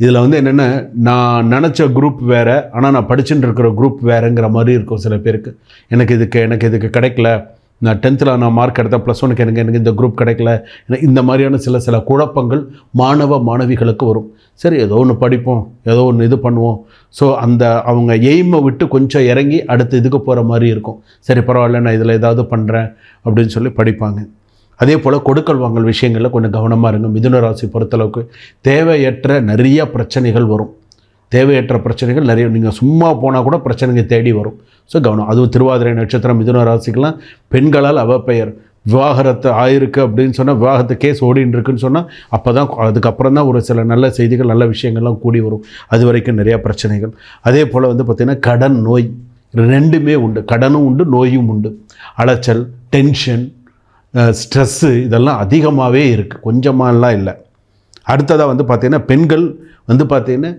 இதில் வந்து என்னென்ன நான் நினச்ச குரூப் வேறு ஆனால் நான் படிச்சுட்டு இருக்கிற குரூப் வேறுங்கிற மாதிரி இருக்கும் சில பேருக்கு. எனக்கு இதுக்கு எனக்கு இதுக்கு கிடைக்கல. நான் டென்த்தில் நான் மார்க் எடுத்தேன் ப்ளஸ் ஒனுக்கு எனக்கு எனக்கு இந்த குரூப் கிடைக்கல. இந்த மாதிரியான சில சில குழப்பங்கள் மாணவ மாணவிகளுக்கு வரும். சரி ஏதோ ஒன்று படிப்போம் ஏதோ ஒன்று இது பண்ணுவோம். ஸோ அந்த அவங்க எய்மை விட்டு கொஞ்சம் இறங்கி அடுத்த இதுக்கு போகிற மாதிரி இருக்கும். சரி பரவாயில்ல நான் இதில் ஏதாவது பண்ணுறேன் அப்படின்னு சொல்லி படிப்பாங்க. அதே போல் கொடுக்கல் வாங்கல் விஷயங்களில் கொஞ்சம் கவனமாக இருங்க. மிதுன ராசி பொறுத்தளவுக்கு தேவையற்ற நிறைய பிரச்சனைகள் வரும். தேவையற்ற பிரச்சனைகள் நிறைய நீங்கள் சும்மா போனால் கூட பிரச்சனைங்க தேடி வரும். ஸோ கவனம். அதுவும் திருவாதிரை நட்சத்திரம் மிதுன ராசிக்கெல்லாம் பெண்களால் அவப்பெயர் விவாகரத்து ஆயிருக்கு அப்படின்னு சொன்னால் விவாகரத்து கேஸ் ஓடின்னு இருக்குன்னு சொன்னால் அப்போ தான் அதுக்கப்புறம் தான் ஒரு சில நல்ல செய்திகள் நல்ல விஷயங்கள்லாம் கூடி வரும். அது வரைக்கும் நிறையா பிரச்சனைகள். அதே போல் வந்து பார்த்திங்கன்னா கடன் நோய். ரெண்டுமே உண்டு. கடனும் உண்டு நோயும் உண்டு. அலைச்சல் டென்ஷன் ஸ்ட்ரெஸ்ஸு இதெல்லாம் அதிகமாகவே இருக்குது கொஞ்சமாலாம் இல்லை. அடுத்ததாக வந்து பார்த்திங்கன்னா பெண்கள் வந்து பார்த்திங்கன்னா